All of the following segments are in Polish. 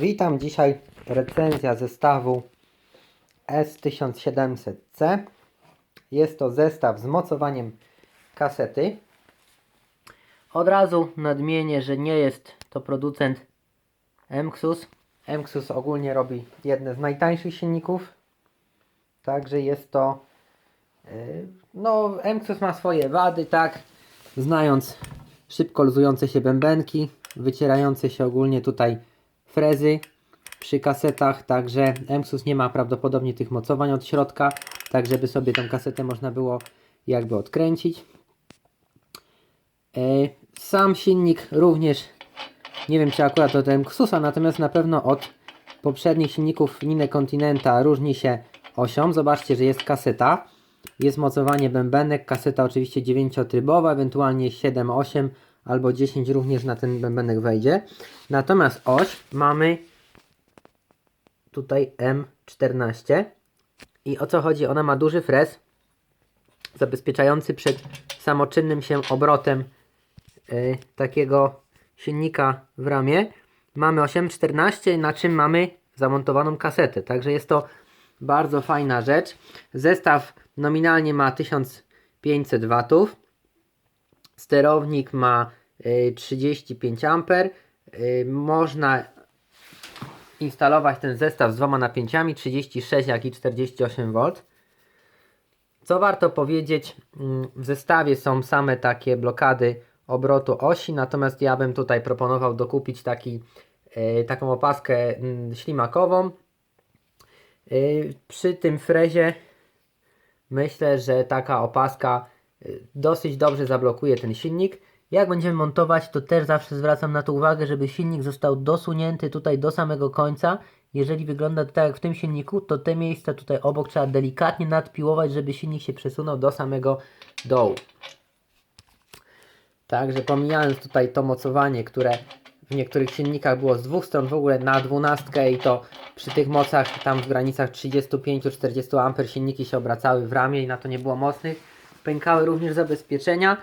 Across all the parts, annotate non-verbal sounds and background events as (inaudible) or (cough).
Witam dzisiaj recenzja zestawu S1700C. Jest to zestaw z mocowaniem kasety. Od razu nadmienię, że nie jest to producent Emxus. Emxus ogólnie robi jedne z najtańszych silników. Także jest to yy, no Emxus ma swoje wady, tak. Znając szybko luzujące się bębenki, wycierające się ogólnie tutaj frezy przy kasetach, także Emsus nie ma prawdopodobnie tych mocowań od środka, tak żeby sobie tą kasetę można było jakby odkręcić. E, Sam silnik również, nie wiem czy akurat od Emsusa, natomiast na pewno od poprzednich silników Nine Continenta różni się osią. Zobaczcie, że jest kaseta, jest mocowanie bębenek, kaseta oczywiście 9-trybowa, ewentualnie 7, 8 albo 10 również na ten bębenek wejdzie. Natomiast oś mamy tutaj M14 i o co chodzi? Ona ma duży frez zabezpieczający przed samoczynnym się obrotem y, takiego silnika w ramie. Mamy 814, na czym mamy zamontowaną kasetę. Także jest to bardzo fajna rzecz. Zestaw nominalnie ma 1500 watów. Sterownik ma y, 35 A. Y, Można instalować ten zestaw z dwoma napięciami 36 jak i 48 V. Co warto powiedzieć, mm, w zestawie są same takie blokady obrotu osi, natomiast ja bym tutaj proponował dokupić taki, y, taką opaskę mm, ślimakową. Y, Przy tym frezie myślę, że taka opaska y, dosyć dobrze zablokuje ten silnik. Jak będziemy montować, to też zawsze zwracam na to uwagę, żeby silnik został dosunięty tutaj do samego końca. Jeżeli wygląda to tak jak w tym silniku, to te miejsca tutaj obok trzeba delikatnie nadpiłować, żeby silnik się przesunął do samego dołu. Także pomijając tutaj to mocowanie, które w niektórych silnikach było z dwóch stron w ogóle na dwunastkę i to przy tych mocach tam w granicach 35-40 A silniki się obracały w ramię i na to nie było mocnych. Pękały również zabezpieczenia.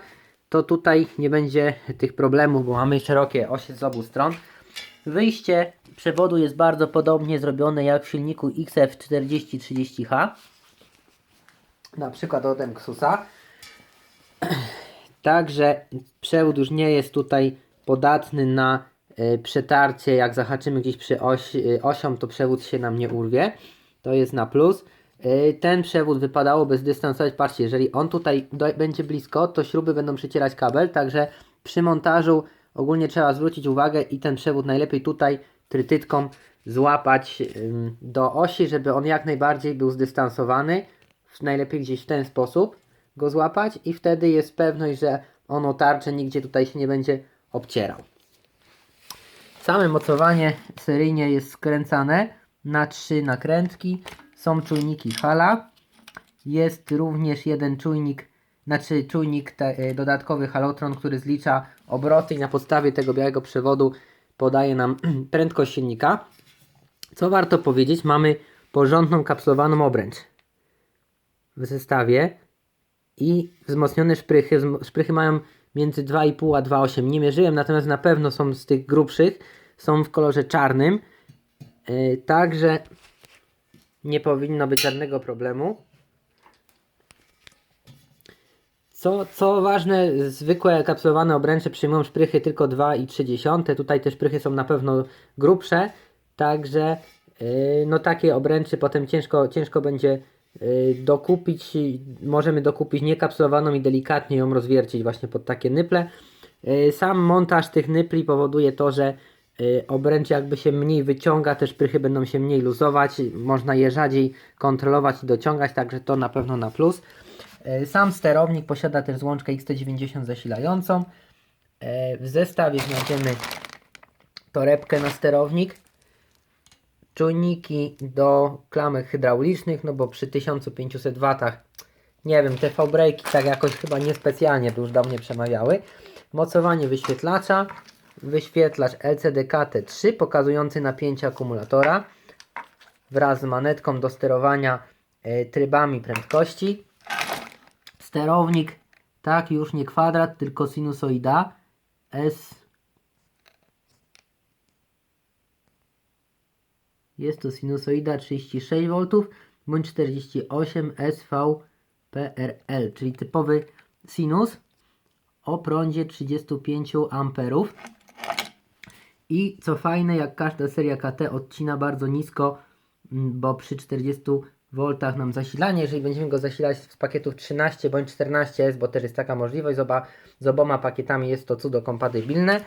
To tutaj nie będzie tych problemów, bo mamy szerokie osie z obu stron. Wyjście przewodu jest bardzo podobnie zrobione jak w silniku XF4030H. Na przykład od Emxusa. (clears throat) Także przewód już nie jest tutaj podatny na y, przetarcie. Jak zahaczymy gdzieś przy oś, y, osią, to przewód się nam nie urwie. To jest na plus. Y, ten przewód wypadałoby zdystansować. Patrzcie, jeżeli on tutaj do, będzie blisko, to śruby będą przycierać kabel. Także przy montażu ogólnie trzeba zwrócić uwagę i ten przewód najlepiej tutaj trytytką złapać ym, do osi, żeby on jak najbardziej był zdystansowany. Najlepiej gdzieś w ten sposób go złapać i wtedy jest pewność, że on o tarczę nigdzie tutaj się nie będzie obcierał. Same mocowanie seryjnie jest skręcane na trzy nakrętki. Są czujniki hala. Jest również jeden czujnik, znaczy czujnik te, e, dodatkowy halotron, który zlicza obroty i na podstawie tego białego przewodu podaje nam (clears throat) prędkość silnika. Co warto powiedzieć, mamy porządną kapsulowaną obręcz w zestawie i wzmocnione szprychy. Szprychy mają między 2,5 a 2,8. Nie mierzyłem, natomiast na pewno są z tych grubszych. Są w kolorze czarnym. Yy, także nie powinno być żadnego problemu. Co, co ważne, zwykłe kapsulowane obręcze przyjmują szprychy tylko 2,3. Tutaj te szprychy są na pewno grubsze. Także yy, no takie obręczy potem ciężko, ciężko będzie yy, dokupić. Możemy dokupić niekapsulowaną i delikatnie ją rozwiercić właśnie pod takie nyple. Yy, Sam montaż tych nypli powoduje to, że obręcz jakby się mniej wyciąga, te szprychy będą się mniej luzować, można je rzadziej kontrolować i dociągać, także to na pewno na plus. Yy, Sam sterownik posiada też złączkę XT90 zasilającą. Yy, W zestawie znajdziemy torebkę na sterownik, czujniki do klamek hydraulicznych, no bo przy 1500 W nie wiem, te V-breaki tak jakoś chyba niespecjalnie już do mnie przemawiały. Mocowanie wyświetlacza, wyświetlacz LCD T3 pokazujący napięcie akumulatora wraz z manetką do sterowania e, trybami prędkości. Sterownik, tak już nie kwadrat, tylko sinusoida S Jest to sinusoida 36V bądź 48 SVPRL, czyli typowy sinus o prądzie 35 amperów. I co fajne, jak każda seria KT odcina bardzo nisko, mm, bo przy 40 V nam zasilanie, jeżeli będziemy go zasilać z pakietów 13 bądź 14S, bo też jest taka możliwość, z, oba, z oboma pakietami jest to cudo kompatybilne.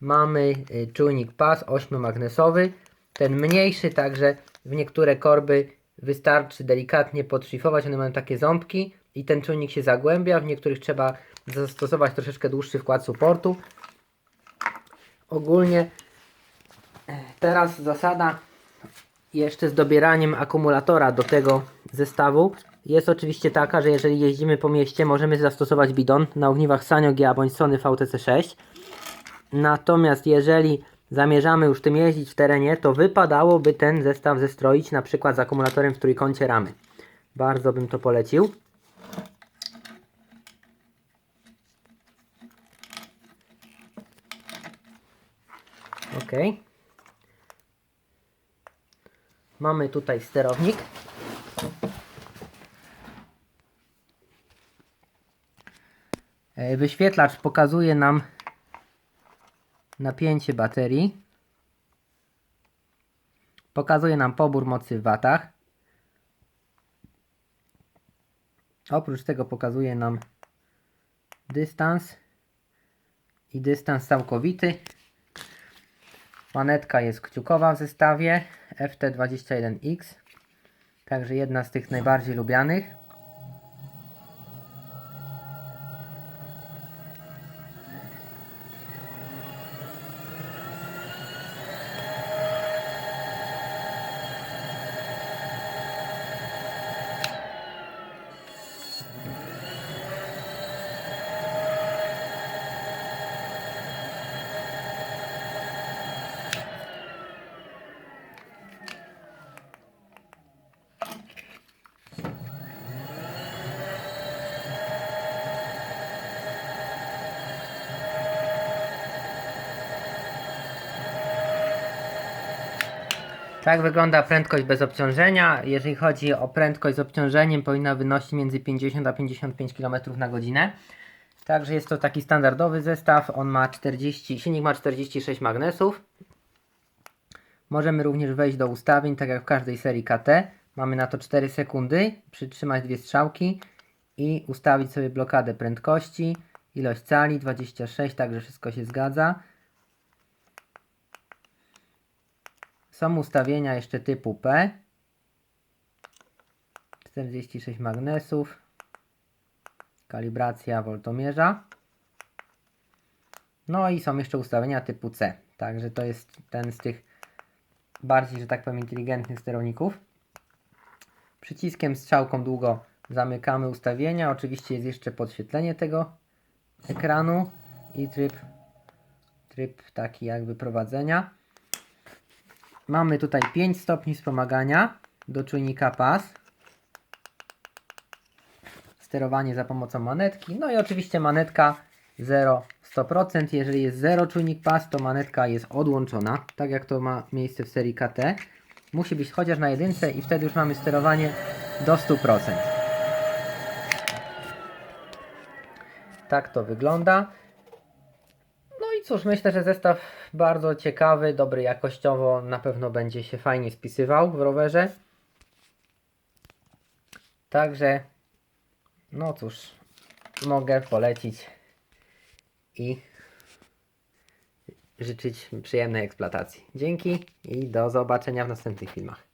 Mamy y, czujnik pas 8-magnesowy, ten mniejszy, także w niektóre korby wystarczy delikatnie podszlifować, one mają takie ząbki i ten czujnik się zagłębia, w niektórych trzeba zastosować troszeczkę dłuższy wkład supportu. Ogólnie Teraz zasada jeszcze z dobieraniem akumulatora do tego zestawu jest oczywiście taka, że jeżeli jeździmy po mieście, możemy zastosować bidon na ogniwach Sanyo GA bądź Sony VTC6. Natomiast jeżeli zamierzamy już tym jeździć w terenie, to wypadałoby ten zestaw zestroić na przykład z akumulatorem w trójkącie ramy. Bardzo bym to polecił. Ok. Mamy tutaj sterownik. E, Wyświetlacz pokazuje nam napięcie baterii. Pokazuje nam pobór mocy w watach. Oprócz tego pokazuje nam dystans i dystans całkowity. Manetka jest kciukowa w zestawie FT21X. Także jedna z tych najbardziej lubianych. Tak wygląda prędkość bez obciążenia. Jeżeli chodzi o prędkość z obciążeniem, powinna wynosić między 50 a 55 km na godzinę. Także jest to taki standardowy zestaw. On ma 40, silnik ma 46 magnesów. Możemy również wejść do ustawień, tak jak w każdej serii KT. Mamy na to 4 sekundy, przytrzymać dwie strzałki i ustawić sobie blokadę prędkości, ilość cali 26, także wszystko się zgadza. Są ustawienia jeszcze typu P. 46 magnesów. Kalibracja woltomierza. No i są jeszcze ustawienia typu C. Także to jest ten z tych bardziej, że tak powiem, inteligentnych sterowników. Przyciskiem strzałką długo zamykamy ustawienia. Oczywiście jest jeszcze podświetlenie tego ekranu i tryb, tryb taki jakby prowadzenia. Mamy tutaj 5 stopni wspomagania do czujnika pas. Sterowanie za pomocą manetki. No i oczywiście manetka 0 100%. Jeżeli jest 0 czujnik pas, to manetka jest odłączona, tak jak to ma miejsce w serii KT. Musi być chociaż na jedynce i wtedy już mamy sterowanie do 100%. Tak to wygląda. Cóż, myślę, że zestaw bardzo ciekawy, dobry jakościowo, na pewno będzie się fajnie spisywał w rowerze. Także, no cóż, mogę polecić i życzyć przyjemnej eksploatacji. Dzięki i do zobaczenia w następnych filmach.